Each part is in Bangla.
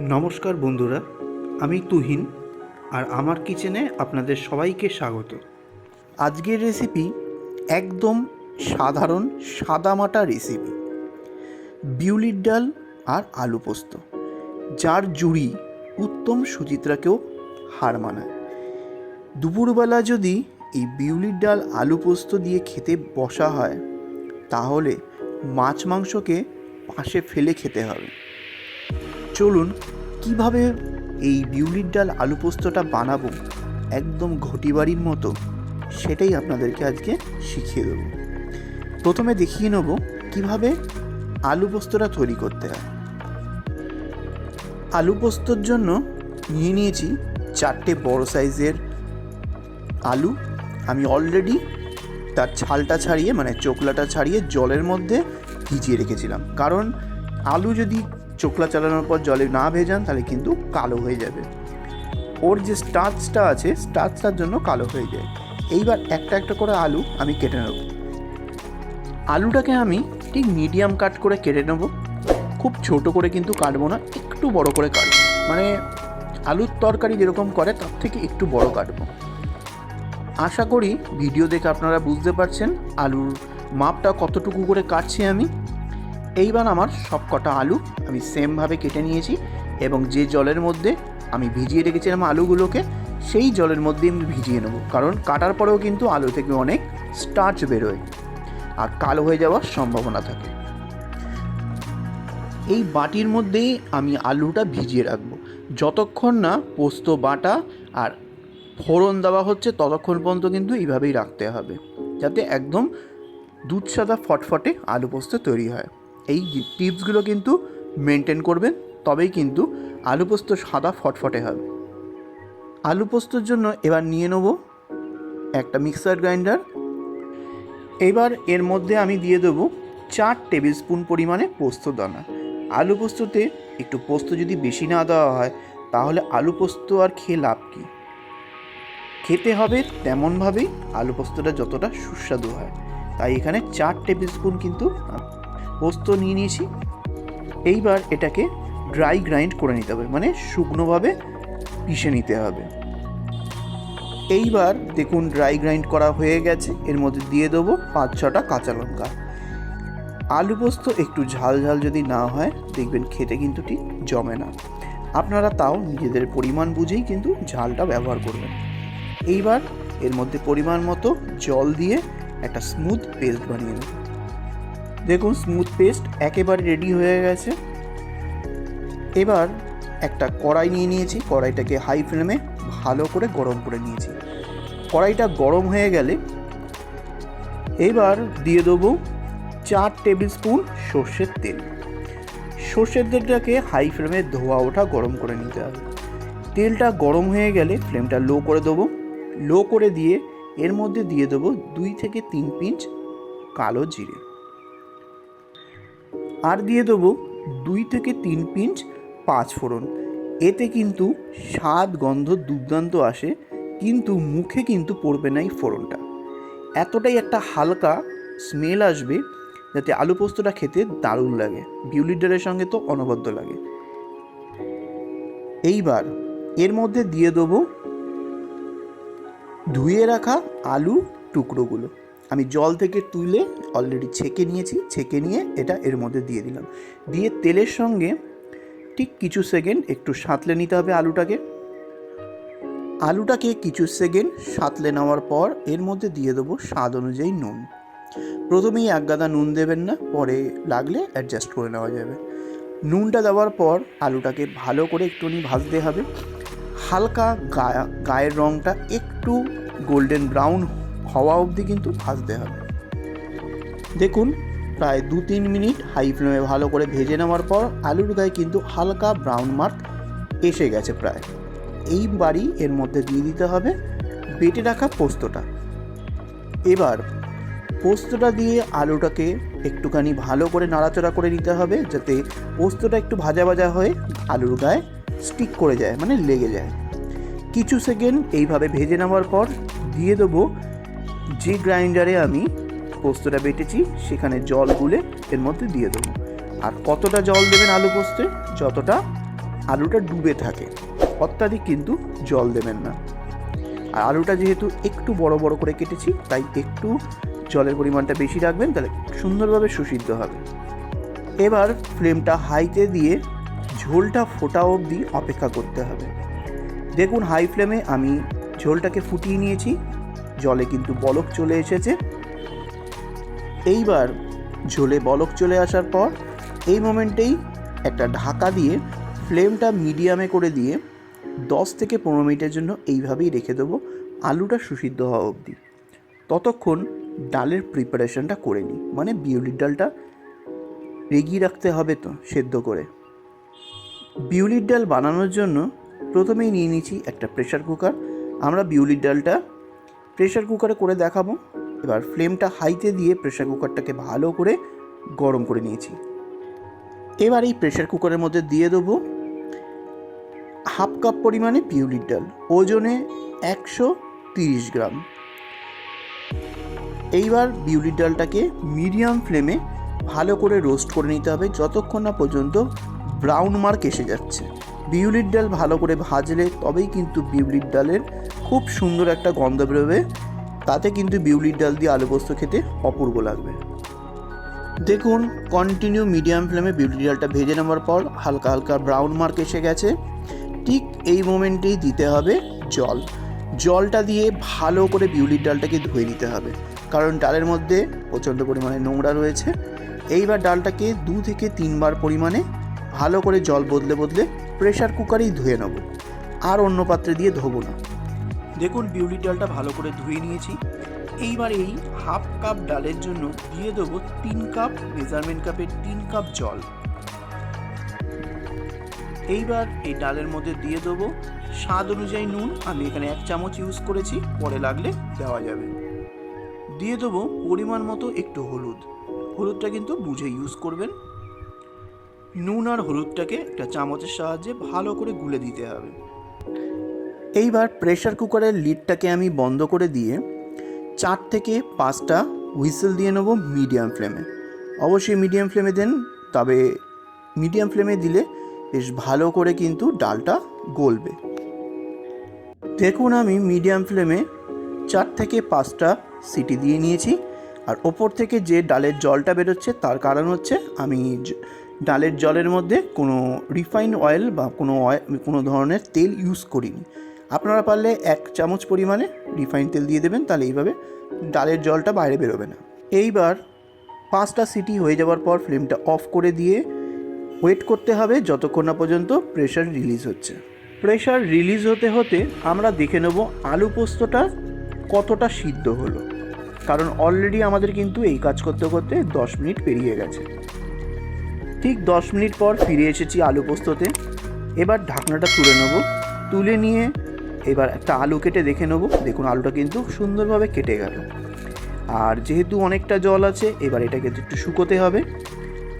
নমস্কার বন্ধুরা, আমি তুহিন আর আমার কিচেনে আপনাদের সবাইকে স্বাগত। আজকের রেসিপি একদম সাধারণ সাদামাটা রেসিপি বিউলির ডাল আর আলু পোস্ত, যার জুড়ি উত্তম সুচিত্রাকেও হার মানায়। দুপুরবেলা যদি এই বিউলির ডাল আলু পোস্ত দিয়ে খেতে বসা হয়, তাহলে মাছ মাংসকে পাশে ফেলে খেতে হবে। চলুন, কীভাবে এই বিউলির ডাল আলু পোস্তটা বানাবো একদম ঘটি বাড়ির মতো, সেটাই আপনাদেরকে আজকে শিখিয়ে দেবো। প্রথমে দেখিয়ে নেব কীভাবে আলু পোস্তটা তৈরি করতে হয়। আলু পোস্তর জন্য নিয়ে নিয়েছি চারটে বড় সাইজের আলু। আমি অলরেডি তার ছালটা ছাড়িয়ে মানে চোকলাটা ছাড়িয়ে জলের মধ্যে ভিজিয়ে রেখেছিলাম। কারণ আলু যদি চোকলা চালানোর পর জলে না ভেজান, তাহলে কিন্তু কালো হয়ে যাবে। ওর যে স্টার্চটা আছে, স্টার্চটার জন্য কালো হয়ে যায়। এইবার একটা একটা করে আলু আমি কেটে নেব। আলুটাকে আমি ঠিক মিডিয়াম কাট করে কেটে নেব। খুব ছোট করে কিন্তু কাটবো না, একটু বড় করে কাটবো। মানে আলুর তরকারি যেরকম করে, তার থেকে একটু বড় কাটবো। আশা করি ভিডিও দেখে আপনারা বুঝতে পারছেন আলুর মাপটা কতটুকু করে কাটছি আমি। এইবার আমার সব কটা আলু আমি সেমভাবে কেটে নিয়েছি এবং যে জলের মধ্যে আমি ভিজিয়ে রেখেছিলাম আলুগুলোকে, সেই জলের মধ্যে আমি ভিজিয়ে নেব। কারণ কাটার পরেও কিন্তু আলু থেকে অনেক স্টার্চ বেরোয় আর কালো হয়ে যাওয়ার সম্ভাবনা থাকে। এই বাটির মধ্যেই আমি আলুটা ভিজিয়ে রাখব। যতক্ষণ না পোস্ত বাটা আর ফোড়ন দেওয়া হচ্ছে, ততক্ষণ পর্যন্ত কিন্তু এইভাবেই রাখতে হবে। যাতে একদম দুধ সাদা ফটফটে আলু পোস্ত তৈরি হয়। এই টিপসগুলো কিন্তু মেনটেন করবেন, তবেই কিন্তু আলু পোস্ত সাদা ফটফটে হবে। আলু পোস্তর জন্য এবার নিয়ে নেব একটা মিক্সার গ্রাইন্ডার এবার এর মধ্যে আমি দিয়ে দেবো চার টেবিল স্পুন পরিমাণে পোস্ত দানা। আলু পোস্ততে একটু পোস্ত যদি বেশি না দেওয়া হয়, তাহলে আলু পোস্ত আর খেয়ে লাভ কী? খেতে হবে তেমনভাবেই আলু পোস্তটা যতটা সুস্বাদু হয়। তাই এখানে চার টেবিল স্পুন কিন্তু পোস্ত নিয়ে নিয়েছি। এইবার এটাকে ড্রাই গ্রাইন্ড করে নিতে হবে মানে শুকনোভাবে পিষে নিতে হবে। এইবার দেখুন ড্রাই গ্রাইন্ড করা হয়ে গেছে, এর মধ্যে দিয়ে দেবো পাঁচ ছটা কাঁচা লঙ্কা। আলু পোস্ত একটু ঝাল ঝাল যদি না হয়, দেখবেন খেতে কিন্তু ঠিক জমে না। আপনারা তাও নিজেদের পরিমাণ বুঝেই কিন্তু ঝালটা ব্যবহার করবেন। এইবার এর মধ্যে পরিমাণ মতো জল দিয়ে একটা স্মুথ পেস্ট বানিয়ে নেব। দেখুন স্মুথ পেস্ট একেবারে রেডি হয়ে গেছে। এবার একটা কড়াই নিয়ে নিয়েছি। কড়াইটাকে হাই ফ্লেমে ভালো করে গরম করে নিয়েছি। কড়াইটা গরম হয়ে গেলে এবার দিয়ে দেবো চার টেবিল স্পুন সর্ষের তেল। সর্ষের তেলটাকে হাই ফ্লেমে ধোয়া ওঠা গরম করে নিতে হবে। তেলটা গরম হয়ে গেলে ফ্লেমটা লো করে দেবো। লো করে দিয়ে এর মধ্যে দিয়ে দেবো দুই থেকে তিন পিঞ্চ কালো জিরে। আর দিয়ে দেবো দুই থেকে তিন পিঞ্চ পাঁচ ফোড়ন। এতে কিন্তু স্বাদ, গন্ধ দুর্দান্ত আসে, কিন্তু মুখে কিন্তু পড়বে না এই ফোড়নটা। এতটাই একটা হালকা স্মেল আসবে যাতে আলু পোস্তটা খেতে দারুণ লাগে। বিউলির ডালের সঙ্গে তো অনবদ্য লাগে। এইবার এর মধ্যে দিয়ে দেবো ধুয়ে রাখা আলু টুকরোগুলো। আমি জল থেকে তুলে অলরেডি ছেঁকে নিয়েছি, ছেঁকে নিয়ে এটা এর মধ্যে দিয়ে দিলাম। দিয়ে তেলের সঙ্গে ঠিক কিছু সেকেন্ড একটু সাঁতলে নিতে হবে আলুটাকে। আলুটাকে কিছু সেকেন্ড সাঁতলে নেওয়ার পর এর মধ্যে দিয়ে দেবো স্বাদ অনুযায়ী নুন। প্রথমেই এক গাদা নুন দেবেন না, পরে লাগলে অ্যাডজাস্ট করে নেওয়া যাবে। নুনটা দেওয়ার পর আলুটাকে ভালো করে একটুখানি ভাজতে হবে। হালকা গায়া, গায়ের রঙটা একটু গোল্ডেন ব্রাউন হওয়া অবধি কিন্তু ভাজতে হবে। দেখুন, প্রায় দু তিন মিনিট হাই ফ্লেমে ভালো করে ভেজে নেওয়ার পর আলুর গায়ে কিন্তু হালকা ব্রাউন মার্ক এসে গেছে প্রায়। এই বাড়ি এর মধ্যে দিয়ে দিতে হবে বেটে রাখা পোস্তটা। এবার পোস্তটা দিয়ে আলুটাকে একটুখানি ভালো করে নাড়াচাড়া করে নিতে হবে যাতে পোস্তটা একটু ভাজা ভাজা হয়ে আলুর গায়ে স্টিক করে যায় মানে লেগে যায়। কিছু সেকেন্ড এইভাবে ভেজে নেওয়ার পর দিয়ে দেবো যে গ্রাইন্ডারে আমি পোস্তটা বেটেছি, সেখানে জল গুলে এর মধ্যে দিয়ে দেবো। আর কতটা জল দেবেন আলু পোস্তে? যতটা আলুটা ডুবে থাকে। অত্যাধিক কিন্তু জল দেবেন না। আর আলুটা যেহেতু একটু বড় বড় করে কেটেছি, তাই একটু জলের পরিমাণটা বেশি রাখবেন, তাহলে সুন্দরভাবে সুসিদ্ধ হবে। এবার ফ্লেমটা হাইতে দিয়ে ঝোলটা ফোটা অবধি অপেক্ষা করতে হবে। দেখুন, হাই ফ্লেমে আমি ঝোলটাকে ফুটিয়ে নিয়েছি। জলে কিন্তু বলক চলে এসেছে। এইবার ঝোলে বলক চলে আসার পর এই মোমেন্টেই একটা ঢাকা দিয়ে ফ্লেমটা মিডিয়ামে করে দিয়ে দশ থেকে পনেরো মিনিটের জন্য এইভাবেই রেখে দেবো। আলুটা সুসিদ্ধ হওয়া অবধি। ততক্ষণ ডালের প্রিপারেশনটা করে নিই। মানে বিউলির ডালটা রেগিয়ে রাখতে হবে তো, সেদ্ধ করে। বিউলির ডাল বানানোর জন্য প্রথমেই নিয়ে নিয়েছি একটা প্রেশার কুকার আমরা বিউলির ডালটা প্রেশার কুকারে করে দেখাবো। এবার ফ্লেমটা হাইতে দিয়ে প্রেশার কুকারটাকে ভালো করে গরম করে নিয়েছি। এবার এই প্রেশার কুকারের মধ্যে দিয়ে দেবো হাফ কাপ পরিমাণে পিউলির ডাল, ওজনে একশো তিরিশ গ্রাম। এইবার বিউলির ডালটাকে মিডিয়াম ফ্লেমে ভালো করে রোস্ট করে নিতে হবে, যতক্ষণ না পর্যন্ত ব্রাউন মার্ক এসে যাচ্ছে। বিউলির ডাল ভালো করে ভাজলে তবেই কিন্তু বিউলির ডালের খুব সুন্দর একটা গন্ধ বেরোবে। তাতে কিন্তু বিউলির ডাল দিয়ে আলু পোস্ত খেতে অপূর্ব লাগবে। দেখুন কন্টিনিউ মিডিয়াম ফ্লেমে বিউলির ডালটা ভেজে নেওয়ার পর হালকা হালকা ব্রাউন মার্ক এসে গেছে। ঠিক এই মোমেন্টেই দিতে হবে জল। জলটা দিয়ে ভালো করে বিউলির ডালটাকে ধুয়ে নিতে হবে। কারণ ডালের মধ্যে প্রচণ্ড পরিমাণে নোংরা রয়েছে। এইবার ডালটাকে দু থেকে তিনবার পরিমাণে ভালো করে জল বদলে বদলে প্রেশার কুকারেই ধুয়ে নেব। আর অন্য পাত্রে দিয়ে ধোবো না। দেখুন, বিউলির ডালটা ভালো করে ধুয়ে নিয়েছি। এইবার এই হাফ কাপ ডালের জন্য দিয়ে দেবো তিন কাপ মেজারমেন্ট কাপের তিন কাপ জল। এইবার এই ডালের মধ্যে দিয়ে দেবো স্বাদ অনুযায়ী নুন। আমি এখানে এক চামচ ইউজ করেছি, পরে লাগলে দেওয়া যাবে। দিয়ে দেবো পরিমাণ মতো একটু হলুদ। হলুদটা কিন্তু বুঝে ইউজ করবেন। নুন আর হলুদটাকে একটা চামচের সাহায্যে ভালো করে গুলে দিতে হবে। এইবার প্রেশার কুকারের লিডটাকে আমি বন্ধ করে দিয়ে চার থেকে পাঁচটা হুইসেল দিয়ে নেব মিডিয়াম ফ্লেমে অবশ্যই মিডিয়াম ফ্লেমে দেন, তবে মিডিয়াম ফ্লেমে দিলে বেশ ভালো করে কিন্তু ডালটা গলবে। দেখুন আমি মিডিয়াম ফ্লেমে চার থেকে পাঁচটা সিটি দিয়ে নিয়েছি, আর ওপর থেকে যে ডালের জলটা বেরোচ্ছে তার কারণ হচ্ছে আমি ডালের জলের মধ্যে কোনো রিফাইন অয়েল বা কোনো কোনো ধরনের তেল ইউজ করিনি। আপনারা পারলে এক চামচ পরিমাণে রিফাইন তেল দিয়ে দেবেন, তাহলে এইভাবে ডালের জলটা বাইরে বেরোবে না। এইবার পাঁচটা সিটি হয়ে যাওয়ার পর ফ্লেমটা অফ করে দিয়ে ওয়েট করতে হবে যতক্ষণ না পর্যন্ত প্রেশার রিলিজ হচ্ছে। প্রেশার রিলিজ হতে হতে আমরা দেখে নেব আলু পোস্তটা কতটা সিদ্ধ হলো। কারণ অলরেডি আমাদের কিন্তু এই কাজ করতে করতে দশ মিনিট পেরিয়ে গেছে। ঠিক দশ মিনিট পর ফিরে এসেছি আলু পোস্ততে। এবার ঢাকনাটা তুলে নেব। তুলে নিয়ে এবার একটা আলু কেটে দেখে নেব। দেখুন, আলুটা কিন্তু সুন্দরভাবে কেটে গেল। আর যেহেতু অনেকটা জল আছে, এবার এটাকে একটু শুকোতে হবে।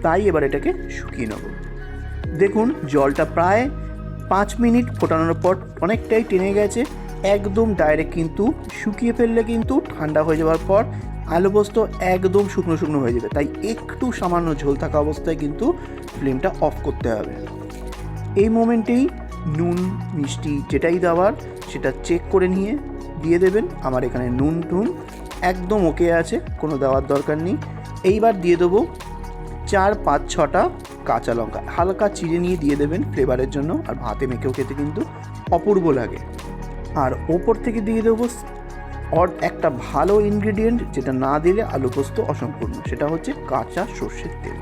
তাই এবার এটাকে শুকিয়ে নেব। দেখুন, জলটা প্রায় পাঁচ মিনিট ফোটানোর পর অনেকটাই টেনে গেছে। একদম ডাইরেক্ট কিন্তু শুকিয়ে ফেললে কিন্তু ঠান্ডা হয়ে যাওয়ার পর আলু পোস্ত একদম শুকনো শুকনো হয়ে যাবে। তাই একটু সামান্য ঝোল থাকা অবস্থায় কিন্তু ফ্লেমটা অফ করতে হবে। এই মোমেন্টেই নুন, মিষ্টি যেটাই দেওয়ার, সেটা চেক করে নিয়ে দিয়ে দেবেন। আমার এখানে নুন টুন একদম ওকে আছে, কোনো দেওয়ার দরকার নেই। এইবার দিয়ে দেবো চার, পাঁচ, ছটা কাঁচা লঙ্কা। হালকা চিড়ে নিয়ে দিয়ে দেবেন ফ্লেভারের জন্য। আর ভাতে মেখেও খেতে কিন্তু অপূর্ব লাগে। আর ওপর থেকে দিয়ে দেবো অর একটা ভালো ইনগ্রেডিয়েন্ট যেটা না দিলে আলু পোস্ত অসম্পূর্ণ। সেটা হচ্ছে কাঁচা সর্ষের তেল।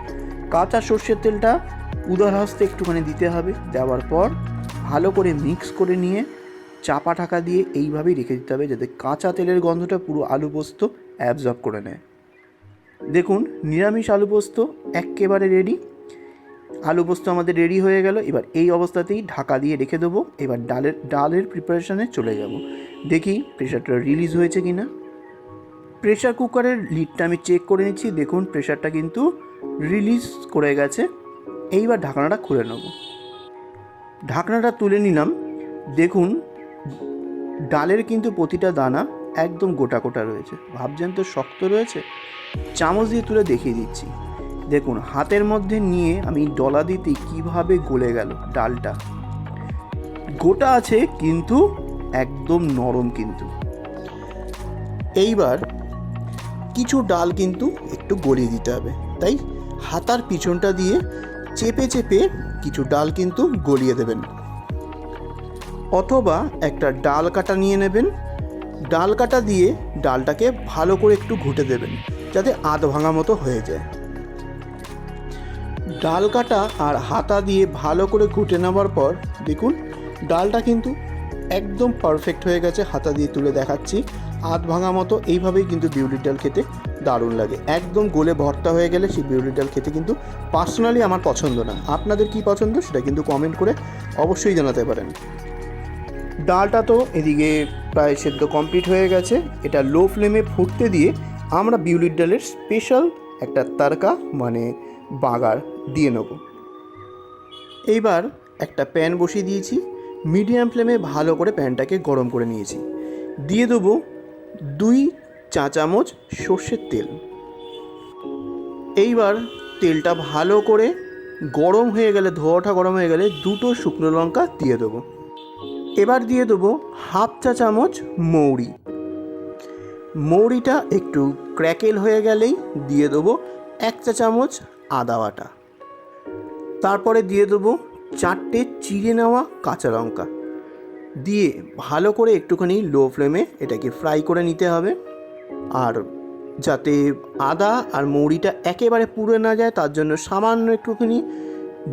কাঁচা সর্ষের তেলটা উদার হস্তে একটুখানি দিতে হবে। দেওয়ার পর ভালো করে মিক্স করে নিয়ে চাপা ঢাকা দিয়ে এইভাবেই রেখে দিতে হবে যাতে কাঁচা তেলের গন্ধটা পুরো আলু পোস্ত অ্যাবজর্ব করে নেয়। দেখুন, নিরামিষ আলু পোস্ত একেবারে রেডি আলু পোস্ত আমাদের রেডি হয়ে গেল। এবার এই অবস্থাতেই ঢাকা দিয়ে রেখে দেবো। এবার ডালের ডালের প্রিপারেশনে চলে যাব। দেখি প্রেশারটা রিলিজ হয়েছে কি না প্রেশার কুকারের লিডটা আমি চেক করে নিচ্ছি। দেখুন প্রেশারটা কিন্তু রিলিজ করে গেছে। এইবার ঢাকনাটা খুলে নেব। ঢাকনাটা তুলে নিলাম। দেখুন, ডালের কিন্তু প্রতিটা দানা একদম গোটা গোটা রয়েছে। ভাবছেন তো শক্ত রয়েছে? চামচ দিয়ে তুলে দেখিয়ে দিচ্ছি। দেখুন, হাতের মধ্যে নিয়ে আমি ডলা দিতে কীভাবে গলে গেল ডালটা। গোটা আছে কিন্তু একদম নরম কিন্তু। এইবার কিছু ডাল কিন্তু একটু গলিয়ে দিতে হবে। তাই হাতার পিছনটা দিয়ে চেপে চেপে কিছু ডাল কিন্তু গলিয়ে দেবেন। অথবা একটা ডাল কাটা নিয়ে নেবেন। ডাল কাটা দিয়ে ডালটাকে ভালো করে একটু ঘুটে দেবেন, যাতে আধ ভাঙা মতো হয়ে যায়। ডাল কাটা আর হাতা দিয়ে ভালো করে ঘুটে নেওয়ার পর, দেখুন, ডালটা কিন্তু একদম পারফেক্ট হয়ে গেছে, হাতা দিয়ে তুলে দেখাচ্ছি। আধ ভাঙা মতো, এইভাবেই কিন্তু বিউলির ডাল খেতে দারুণ লাগে। একদম গোলে ভর্তা হয়ে গেলে সেই বিউলির ডাল খেতে কিন্তু পার্সোনালি আমার পছন্দ না। আপনাদের কি পছন্দ সেটা কিন্তু কমেন্ট করে অবশ্যই জানাতে পারেন। ডালটা তো এদিকে প্রায় সেদ্ধ কমপ্লিট হয়ে গেছে। এটা লো ফ্লেমে ফুটতে দিয়ে আমরা বিউলির ডালের স্পেশাল একটা তারকা মানে বাগার দিয়ে নেব। এইবার একটা প্যান বসিয়ে দিয়েছি, মিডিয়াম ফ্লেমে ভালো করে প্যানটাকে গরম করে নিয়েছি। দিয়ে দেবো দুই চা চামচ সর্ষের তেল। এইবার তেলটা ভালো করে গরম হয়ে গেলে, ধোয়াটা গরম হয়ে গেলে দুটো শুকনো লঙ্কা দিয়ে দেবো। এবার দিয়ে দেবো হাফ চা চামচ মৌরি। মৌরিটা একটু ক্র্যাকেল হয়ে গেলেই দিয়ে দেবো এক চা চামচ আদা বাটা। তারপরে দিয়ে দেবো চারটে চিড়ে নেওয়া কাঁচা লঙ্কা। দিয়ে ভালো করে একটুখানি লো ফ্লেমে এটাকে ফ্রাই করে নিতে হবে। আর যাতে আদা আর মৌরিটা একেবারে পুড়ে না যায়, তার জন্য সামান্য একটুখানি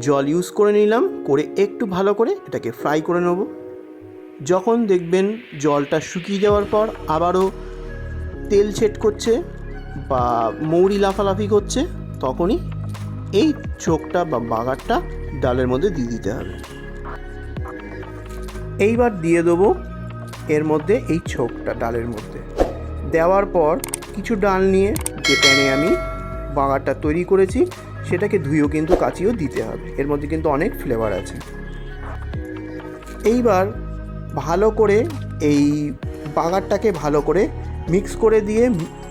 জল ইউজ করে নিলাম, করে একটু ভালো করে এটাকে ফ্রাই করে নেব। যখন দেখবেন জলটা শুকিয়ে যাওয়ার পর আবারও তেল ছেট করছে বা মৌরি লাফালাফি করছে, তখনই এই চোখটা বা বাগারটা ডালের মধ্যে দিয়ে দিতে হবে। এইবার দিয়ে দেবো এর মধ্যে এই ছোকটা ডালের মধ্যে। দেওয়ার পর কিছু ডাল নিয়ে যে প্যানে আমি বাগারটা তৈরি করেছি, সেটাকে ধুয়েও কিন্তু কাচিয়েও দিতে হবে। এর মধ্যে কিন্তু অনেক ফ্লেভার আছে। এইবার ভালো করে এই বাগারটাকে ভালো করে মিক্স করে দিয়ে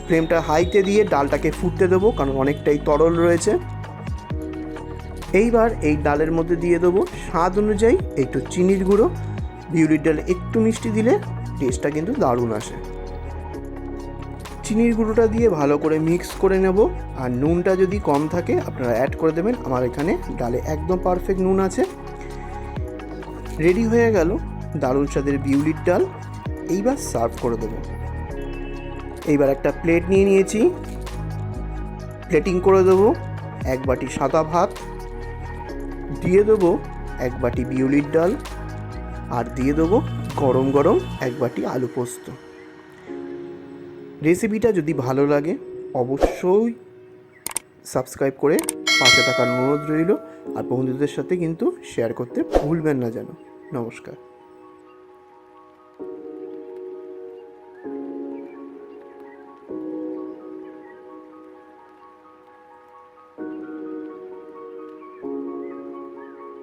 ফ্লেমটা হাইতে দিয়ে ডালটাকে ফুটতে দেবো, কারণ অনেকটাই তরল রয়েছে। এইবার এই ডালের মধ্যে দিয়ে দেবো স্বাদ অনুযায়ী একটু চিনির গুঁড়ো, বিউলির ডালে একটু মিষ্টি দিলে টেস্টটা কিন্তু দারুণ আসে। চিনির গুঁড়োটা দিয়ে ভালো করে মিক্স করে নেব। আর নুনটা যদি কম থাকে, আপনারা অ্যাড করে দেবেন। আমার এখানে ডালে একদম পারফেক্ট নুন আছে। রেডি হয়ে গেল দারুণ স্বাদের বিউলির ডাল। এইবার সার্ভ করে দেবো। এইবার একটা প্লেট নিয়ে নিয়েছি। প্লেটিং করে দেবো। এক বাটি সাদা ভাত। দিয়ে দেবো এক বাটি বিউলির ডাল আর দিয়ে দেবো গরম গরম এক বাটি আলু পোস্ত। রেসিপিটা যদি ভালো লাগে, অবশ্যই সাবস্ক্রাইব করে পাশে থাকার অনুরোধ রইল। আর বন্ধুদের সাথে কিন্তু শেয়ার করতে ভুলবেন না যেন। নমস্কার।